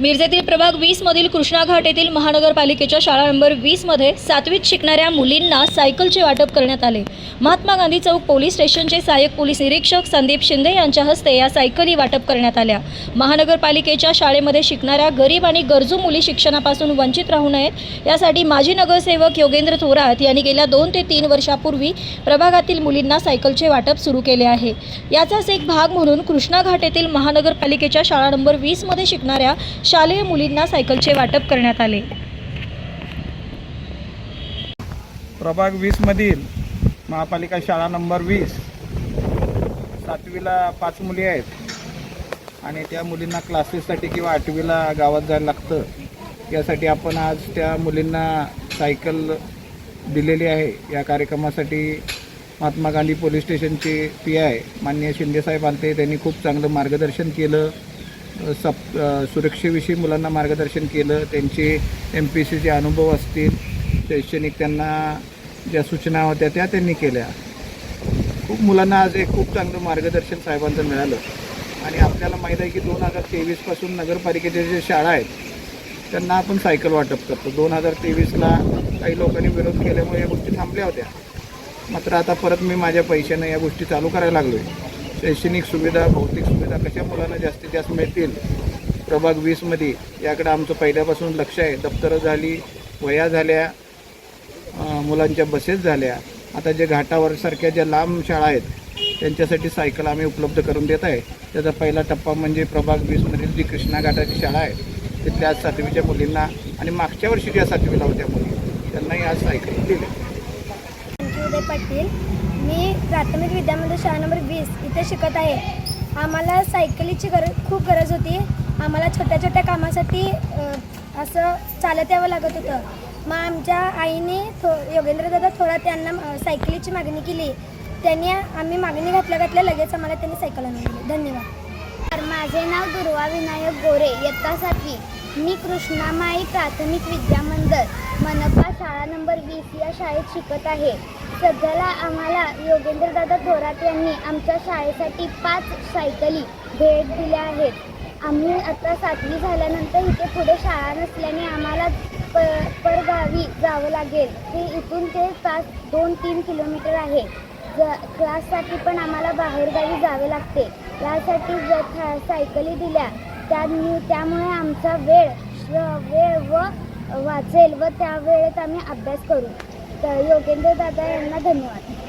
मिरजेतील प्रभाग वीस मधील कृष्णा येथील महानगरपालिकेच्या शाळा नंबर वीसमध्ये सातवीत शिकणाऱ्या मुलींना सायकलचे वाटप करण्यात आले. महात्मा गांधी चौक पोलीस स्टेशनचे सहाय्यक पोलीस निरीक्षक संदीप शिंदे यांच्या हस्ते या सायकली वाटप करण्यात आल्या. महानगरपालिकेच्या शाळेमध्ये शिकणाऱ्या गरीब आणि गरजू मुली शिक्षणापासून वंचित राहू नयेत. यासाठी माजी नगरसेवक योगेंद्र थोरात यांनी गेल्या दोन ते तीन वर्षापूर्वी प्रभागातील मुलींना सायकलचे वाटप सुरू केले आहे. याचाच एक भाग म्हणून कृष्णाघाट येथील महानगरपालिकेच्या शाळा नंबर वीसमध्ये शिकणाऱ्या शालेय मुलींना सायकलचे वाटप करण्यात आले. प्रभाग वीसमधील महापालिका शाळा नंबर वीस. सातवीला पाच मुली आहेत. आणि त्या मुलींना क्लासेससाठी किंवा आठवीला गावात जायला लागतं. यासाठी आपण आज त्या मुलींना सायकल दिलेली आहे. या कार्यक्रमासाठी महात्मा गांधी पोलीस स्टेशनचे पी आय माननीय शिंदेसाहेब आलते त्यांनी खूप चांगलं मार्गदर्शन केलं. सप सुरक्षेविषयी मुलांना मार्गदर्शन केलं त्यांचे एम पी सीचे अनुभव असतील शैक्षणिक त्यांना ज्या सूचना होत्या त्या त्यांनी केल्या. खूप मुलांना आज एक खूप चांगलं मार्गदर्शन साहेबांचं मिळालं. आणि आपल्याला माहीत आहे की दोन हजार तेवीसपासून नगरपालिकेच्या ज्या शाळा आहेत त्यांना आपण सायकल वाटप करतो. दोन हजार तेवीसला काही लोकांनी विरोध केल्यामुळे या गोष्टी थांबल्या होत्या. मात्र आता परत मी माझ्या पैशानं या गोष्टी चालू करायला लागलो आहे शैक्षणिक सुविधा भौतिक सुविधा कशा मुलांना जास्तीत जास्त मिळतील? प्रभाग वीसमध्ये याकडे आमचं पहिल्यापासून लक्ष आहे. दप्तरं झाली वया झाल्या मुलांच्या बसेस झाल्या. आता जे घाटावर सारख्या ज्या लांब शाळा आहेत त्यांच्यासाठी सायकल आम्ही उपलब्ध करून देत आहे. त्याचा पहिला टप्पा म्हणजे प्रभाग वीसमधील जी कृष्णा घाटाची शाळा आहे तिथल्या आज सातवीच्या मुलींना आणि मागच्या वर्षी ज्या सातवीला होत्या मुली त्यांनाही आज सायकल दिली. पाटील मी प्राथमिक विद्यामध्ये शाळा नंबर वीस इथे शिकत आहे. आम्हाला सायकलीची गरज खूप गरज होती. आम्हाला छोट्या छोट्या कामासाठी असं चालत यावं लागत होतं. मग आमच्या आईने थो योगेंद्रदादा थोरात यांना त्यांना सायकलीची मागणी केली. त्यांनी आम्ही मागणी घातल्या घातल्या लगेच आम्हाला त्यांनी सायकल आणून दिली. धन्यवाद. तर माझे नाव दुर्वा विनायक गोरे इयत्ता सातवी मी कृष्णामाई प्राथमिक विद्यामंदिर मनपा शाळा नंबर वीस या शाळेत शिकत आहे. सध्याला आम्हाला योगेंद्रदादा थोरात यांनी आमच्या शाळेसाठी पाच सायकली भेट दिल्या आहेत. आम्ही आता सातवी झाल्यानंतर इथे पुढे शाळा नसल्याने आम्हाला प परगावी जावं लागेल. ते इथून ते पाच दोन तीन किलोमीटर आहे. ज क्लाससाठी पण आम्हाला बाहेरगावी जावे लागते. यासाठी ज था सायकली दिल्या त्या त्यामुळे आमचा वेळ वेळ व वाचेल व त्या वेळेत आम्ही अभ्यास करू. तर योगेंद्र दादा यांना धन्यवाद.